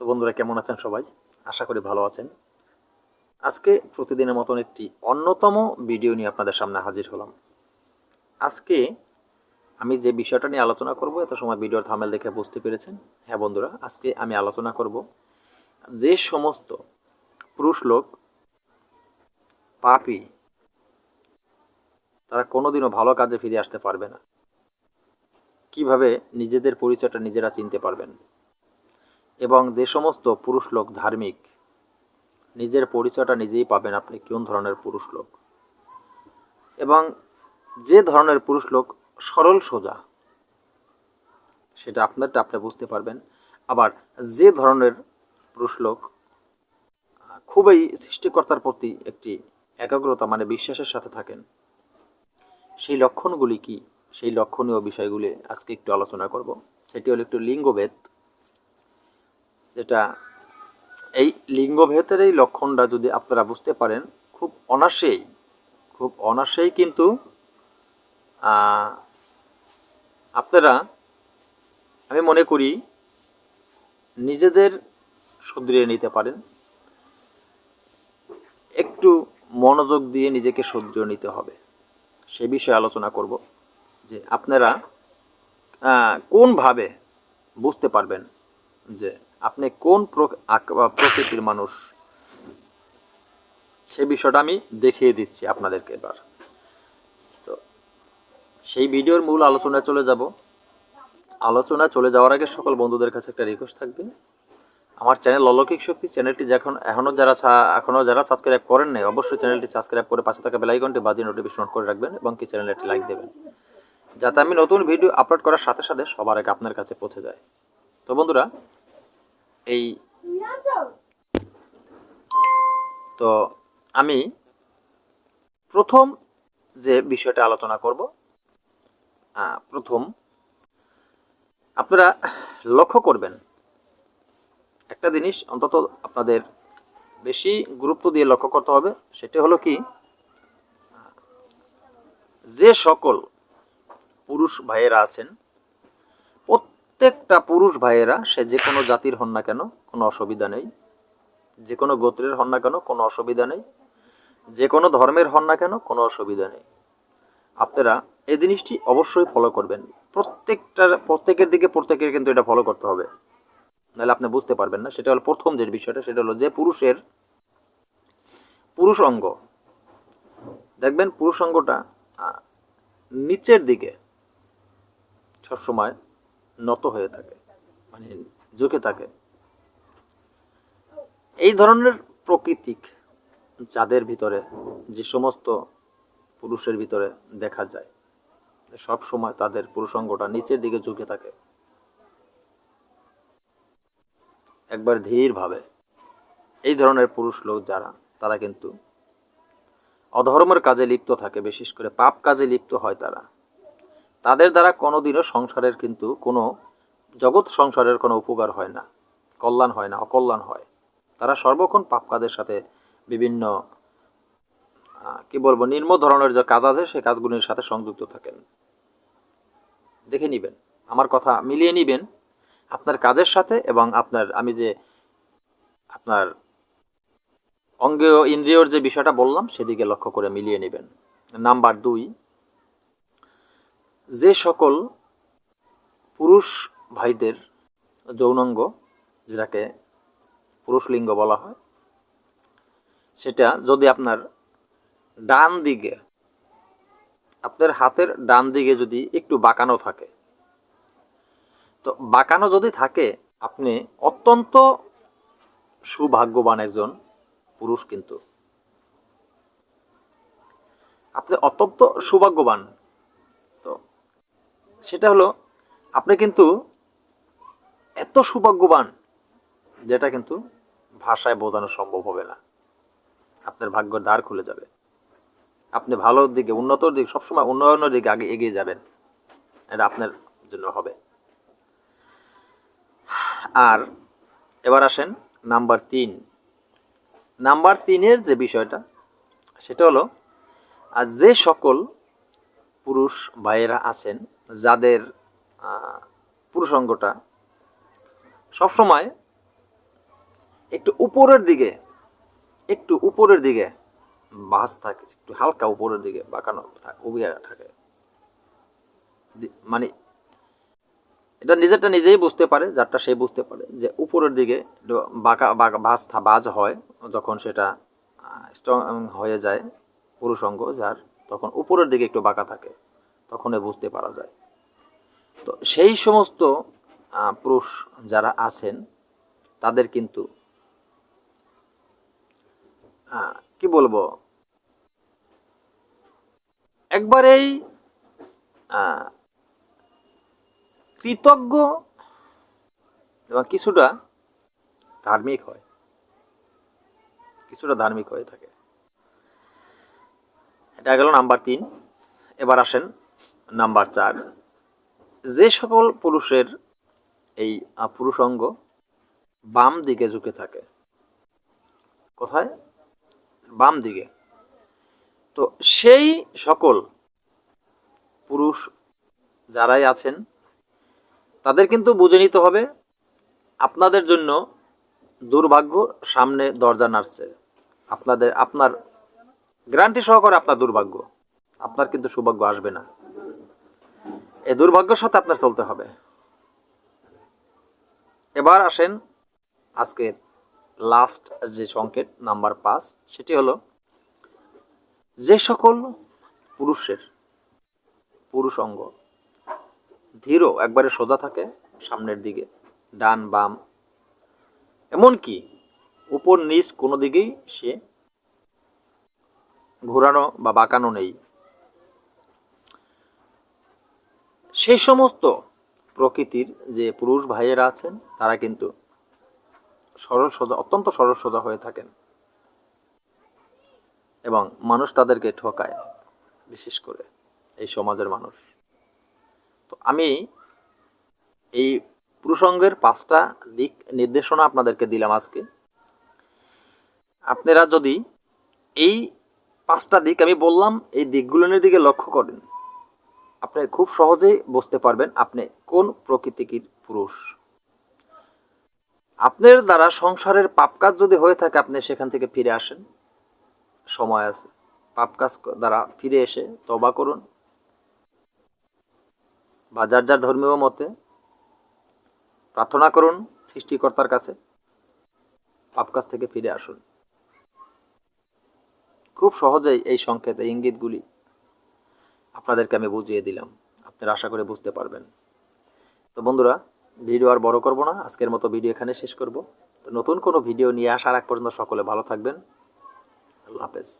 তো বন্ধুরা কেমন আছেন সবাই? আশা করি ভালো আছেন। আজকে প্রতিদিনের মতন একটি অন্যতম ভিডিও নিয়ে আপনাদের সামনে হাজির হলাম। আজকে আমি যে বিষয়টা নিয়ে আলোচনা করব, এত সময় ভিডিওর থামেল দেখে বুঝতে পেরেছেন? হ্যাঁ বন্ধুরা, আজকে আমি আলোচনা করব যে সমস্ত পুরুষ লোক, পাপি, তারা কোনোদিনও ভালো কাজে ফিরে আসতে পারবে না। কীভাবে নিজেদের পরিচয়টা নিজেরা চিনতে পারবেন? এবং যে সমস্ত পুরুষ লোক ধার্মিক, নিজের পরিচয়টা নিজেই পাবেন আপনি কোন ধরনের পুরুষ লোক। এবং যে ধরনের পুরুষ লোক সরল সোজা, সেটা আপনারটা আপনি বুঝতে পারবেন। আবার যে ধরনের পুরুষ লোক, খুবই সৃষ্টিকর্তার প্রতি একটি একাগ্রতা মানে বিশ্বাসের সাথে থাকেন। সেই লক্ষণগুলি কি? সেই লক্ষণীয় বিষয়গুলি আজকে একটু আলোচনা করব। সেটি হলো একটু লিঙ্গভেদ। যেটা এই লিঙ্গভেদের এই লক্ষণটা যদি আপনারা বুঝতে পারেন, খুব অনাসেই খুব অনাসেই কিন্তু আপনারা আমি মনে করি নিজেদের শুধরিয়ে নিতে পারেন। একটু মনোযোগ দিয়ে নিজেকে শুধরিয়ে নিতে হবে। সে বিষয়ে আলোচনা করব যে আপনারা কোনভাবে বুঝতে পারবেন যে আপনি কোন প্রকৃতির মানুষ? সে বিষয়টা আমি দেখিয়ে দিচ্ছি আপনাদেরকে এবার। তো সেই ভিডিওর মূল আলোচনায় চলে যাব। আলোচনা চলে যাওয়ার আগে সকল বন্ধুদের কাছে একটা রিকোয়েস্ট থাকবে। আমার চ্যানেল অলৌকিক শক্তি চ্যানেলটি যখন এখনও যারা এখনও যারা সাবস্ক্রাইব করেন নাই, অবশ্যই চ্যানেলটি সাবস্ক্রাইব করে পাশে থাকা বেলাইকনটি বাজিয়ে নোটিফিকেশন করে রাখবেন এবং কি চ্যানেলে একটি লাইক দেবেন। যাতে আমি নতুন ভিডিও আপলোড করার সাথে সাথে সবার আগে আপনার কাছে পৌঁছে যায়। তো বন্ধুরা এই তো আমি প্রথম যে বিষয়টা আলোচনা করব প্রথম আপনারা লক্ষ্য করবেন, একটা জিনিস অন্তত আপনাদের বেশি গুরুত্ব দিয়ে লক্ষ্য করতে হবে, সেটা হলো কি, যে সকল পুরুষ ভাইয়েরা আছেন প্রত্যেকটা পুরুষ ভাইয়েরা, সে যে কোনো জাতির হন না কেন, কোনো অসুবিধা নেই। যে কোনো গোত্রের হন না কেন, কোনো অসুবিধা নেই। যে কোনো ধর্মের হন না কেন, কোনো অসুবিধা নেই। আপনারা এই জিনিসটি অবশ্যই ফলো করবেন। প্রত্যেকটার প্রত্যেকের দিকে প্রত্যেকের কিন্তু এটা ফলো করতে হবে। নাহলে আপনি বুঝতে পারবেন না, সেটা হলো প্রথম যে বিষয়টা, সেটা হলো যে পুরুষের পুরুষ অঙ্গ। দেখবেন পুরুষ অঙ্গটা নিচের দিকে সবসময় নত হয়ে থাকে মানে ঝুঁকে থাকে। এই ধরনের প্রকৃতিক যাদের ভিতরে, যে সমস্ত পুরুষের ভিতরে দেখা যায়, সব সময় তাদের পুরুষাঙ্গটা নিচের দিকে ঝুঁকে থাকে। একবার ধীরভাবে এই ধরনের পুরুষ লোক যারা, তারা কিন্তু অধর্মের কাজে লিপ্ত থাকে, বিশেষ করে পাপ কাজে লিপ্ত হয় তারা। তাদের দ্বারা কোনোদিনও সংসারের কিন্তু কোনো, জগৎ সংসারের কোনো উপকার হয় না। কল্যাণ হয় না, অকল্যাণ হয়। তারা সর্বক্ষণ পাপ কাজের সাথে বিভিন্ন কি বলব, নিম্ন ধরনের যে কাজ আছে সেই কাজগুলির সাথে সংযুক্ত থাকেন। দেখে নিবেন, আমার কথা মিলিয়ে নিবেন। আপনার কাজের সাথে এবং আপনার, আমি যে আপনার অঙ্গীয় ইন্দ্রিয়র যে বিষয়টা বললাম, সেদিকে লক্ষ্য করে মিলিয়ে নেবেন। নাম্বার দুই যে সকল পুরুষ ভাইদের যৌনাঙ্গ, যেটাকে পুরুষ লিঙ্গ বলা হয়, সেটা যদি আপনার ডান দিকে, আপনার হাতের ডান দিকে যদি একটু বাঁকানো থাকে, তো বাঁকানো যদি থাকে, আপনি অত্যন্ত সুভাগ্যবান একজন পুরুষ কিন্তু। আপনি অত্যন্ত সৌভাগ্যবান। সেটা হলো, আপনি কিন্তু এত সৌভাগ্যবান যেটা কিন্তু ভাষায় বোঝানো সম্ভব হবে না। আপনার ভাগ্যের দ্বার খুলে যাবে। আপনি ভালোর দিকে উন্নতর দিকে, সবসময় উন্নয়নের দিকে আগে এগিয়ে যাবেন। এটা আপনার জন্য হবে। আর এবার আসেন নাম্বার তিন। নাম্বার তিনের যে বিষয়টা, সেটা হলো আর যে সকল পুরুষ ভাইয়েরা আছেন যাদের পুরুষাঙ্গটা সবসময় একটু উপরের দিকে, একটু উপরের দিকে বাস থাকে, একটু হালকা উপরের দিকে বাঁকানো উবিয়া থাকে। মানে এটা নিজেরটা নিজেই বুঝতে পারে, যারটা সে বুঝতে পারে, যে উপরের দিকে বাঁকা থা- বাজ হয়, যখন সেটা স্ট্রং হয়ে যায় পুরুষ অঙ্গ যার তখন উপরের দিকে একটু বাঁকা থাকে। তখন এ বুঝতে পারা যায়। তো সেই সমস্ত পুরুষ যারা আছেন, তাদের কিন্তু কি বলব? একবারেই কৃতজ্ঞ এবং কিছুটা ধার্মিক হয়। কিছুটা ধার্মিক হয়ে থাকে। এটা গেল নাম্বার তিন। এবার আসেন নাম্বার চার। যে সকল পুরুষের এই আহ, পুরুষাঙ্গ বাম দিকে ঝুঁকে থাকে। কোথায়? বাম দিকে। তো সেই সকল পুরুষ যারাই আছেন তাদের কিন্তু বুঝে নিতে হবে আপনাদের জন্য দুর্ভাগ্য সামনে দরজা নাড়ছে। আপনাদের আপনার গ্যারান্টি সহকারে আপনার দুর্ভাগ্য। আপনার কিন্তু সৌভাগ্য আসবে না। এই দুর্ভাগ্যের সাথে আপনার চলতে হবে। এবার আসেন আজকের লাস্ট যে সংকেত নাম্বার পাঁচ, সেটি হলো, যে সকল পুরুষের পুরুষ অঙ্গ ধীর একবারে সোজা থাকে সামনের দিকে, ডান, বাম, এমনকি উপর, নিচ কোনো দিকেই সে ঘোরানো বা বাঁকানো নেই। সেই সমস্ত প্রকৃতির যে পুরুষ ভাইয়েরা আছেন, তারা কিন্তু সরল সোজা, অত্যন্ত সরল সোজা হয়ে থাকেন। এবং মানুষ তাদেরকে ঠকায়, বিশেষ করে এই সমাজের মানুষ। তো আমি এই পুরুষঙ্গের পাঁচটা দিক নির্দেশনা আপনাদেরকে দিলাম আজকে। আপনারা যদি এই পাঁচটা দিক আমি বললাম, এই দিকগুলোর দিকে লক্ষ্য করেন আপনি খুব সহজেই বুঝতে পারবেন আপনি কোন প্রকৃতির পুরুষ। আপনার দ্বারা সংসারের পাপ কাজ যদি হয়ে থাকে, আপনি সেখান থেকে ফিরে আসেন। সময় আছে। পাপ কাজ দ্বারা ফিরে এসে তবা করুন। বা যার যার ধর্মীয় মতে প্রার্থনা করুন সৃষ্টিকর্তার কাছে। পাপ কাজ থেকে ফিরে আসুন। খুব সহজেই এই সংকেত ইঙ্গিতগুলি আপনাদেরকে আমি বুঝিয়ে দিলাম। আপনারা আশা করে বুঝতে পারবেন। তো বন্ধুরা, ভিডিও আর বড় করব না। আজকের মতো ভিডিও এখানে শেষ করব। তো নতুন কোনো ভিডিও নিয়ে আসার আগ পর্যন্ত সকলে ভালো থাকবেন। আল্লাহ হাফেজ।